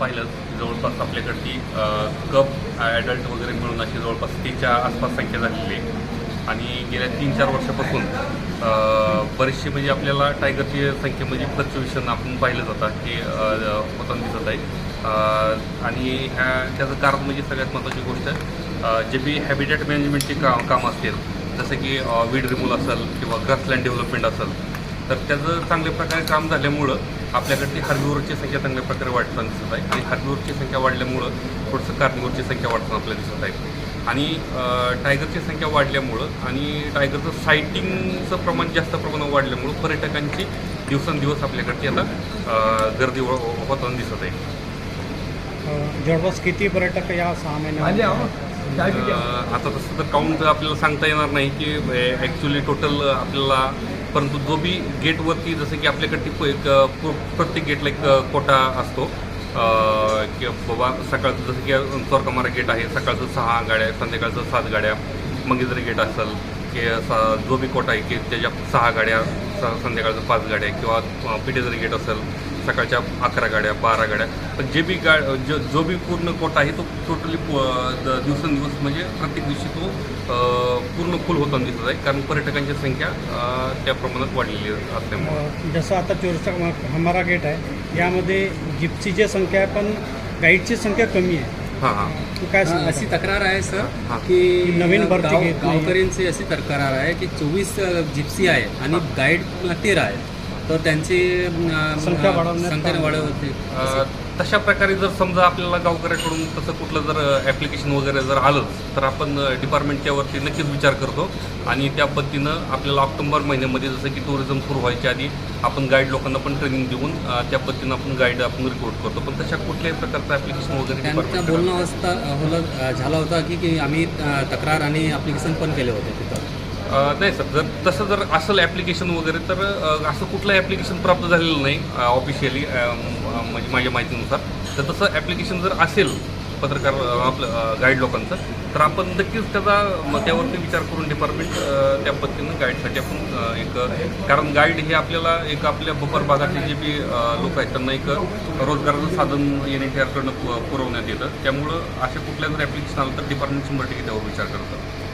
पाहिलं जवळपास आपल्याकडची cup adult वगैरे मिळून अशी जवळपास तीनच्या आसपास संख्या झालेली आहे. आणि गेल्या तीन चार वर्षापासून बरेचसे म्हणजे आपल्याला टायगरची म्हणजे फ्लक्च्युएशन आपण पाहिलं जातं की होताना दिसत आहे. आणि ह्या त्याचं कारण म्हणजे सगळ्यात महत्त्वाची गोष्ट जे बी हॅबिटेट मॅनेजमेंटचे का काम असतील जसं की वीड रिमूव्हल असेल किंवा ग्रासलँड डेव्हलपमेंट असेल तर त्याचं चांगल्या प्रकारे काम झाल्यामुळं आपल्याकडची हार्बिवरची संख्या चांगल्या प्रकारे वाढताना दिसत आहे. आणि हार्बिवरची संख्या वाढल्यामुळं थोडंसं कार्निवरची संख्या वाढताना आपल्याला दिसत आहे. आणि अ, टायगरची संख्या वाढल्यामुळं आणि टायगरचं सायटिंगचं प्रमाण जास्त प्रमाणात वाढल्यामुळं पर्यटकांची दिवसेंदिवस आपल्याकडची आता अ, गर्दी होताना दिसत आहे. अ, जवळपास किती पर्यटक या सहा महिन्यामध्ये अ, आता तसं तर काउंट आपल्याला सांगता येणार नाही की ॲक्च्युली टोटल आपल्याला परंतु जो बी गेटवरती जसं की आपल्याकडे एक प्रत्येक गेटला एक कोटा असतो. की बाबा सकाळचं जसं की चोरकमारा गेट आहे सकाळचं सहा गाड्या संध्याकाळचं सात गाड्या मंगेजरी गेट असेल की सा जो बी कोटा आहे की त्याच्या सहा गाड्या स- संध्याकाळचं पाच गाड्या किंवा पिटेजरी गेट असेल सकाळच्या अकरा गाड्या बारा गाड्या पण जे बी गा जो जो बी पूर्ण कोटा आहे तो टोटली दिवसेंदिवस म्हणजे प्रत्येक दिवशी तो पूर्ण फुल होताना दिसत आहे. कारण पर्यटकांची संख्या त्या प्रमाणात वाढलेली असल्यामुळे. जसं आता चोरचा हमारा गेट आहे. यामध्ये जिप्सीची संख्या आहे पण गाईडची संख्या कमी आहे. हां हां. तू काय हा? अशी तक्रार आहे सर. की नवीन. गावकऱ्यांची अशी तक्रार आहे की चोवीस जिप्सी आहे आणि गाईड तेरा आहे. तर त्यांची संख्या वाढवण्यात वाढवते अ, तशा प्रकारे जर समजा आपल्याला गावकऱ्याकडून तसं कुठलं जर ॲप्लिकेशन वगैरे जर आलंच तर आपण डिपार्टमेंटच्या वरती नक्कीच विचार करतो. आणि त्या पद्धतीनं आपल्याला ऑक्टोबर महिन्यामध्ये जसं की टुरिझम सुरू व्हायच्या आधी आपण गाईड लोकांना पण ट्रेनिंग देऊन अ, त्या पद्धतीनं आपण गाईड आपण रिक्रूट करतो. पण तशा कुठल्याही प्रकारचं ॲप्लिकेशन वगैरे त्यांचं department बोलणं अवस्था होलं झाला होता की की आम्ही अं, तक्रार आणि ॲप्लिकेशन पण केले होते तिथं. नाही सर जर तसं जर असेल ॲप्लिकेशन वगैरे तर असं कुठलं ॲप्लिकेशन प्राप्त झालेलं नाही ऑफिशियली म्हणजे माझ्या माहितीनुसार. तर तसं ॲप्लिकेशन जर असेल पत्रकार आपलं गाईड लोकांचं तर आपण नक्कीच त्याचा म, त्यावरती विचार करून डिपार्टमेंट त्या पद्धतीनं गाईडसाठी आपण एक कारण गाईड हे आपल्याला एक आपल्या बफर भागातले जे बी लोक आहेत त्यांना एक रोजगाराचं साधन एन पुरवण्यात येतं. त्यामुळं अशा कुठल्या जर ॲप्लिकेशन आलं तर डिपार्टमेंट शंभर टक्के त्यावर विचार करतं.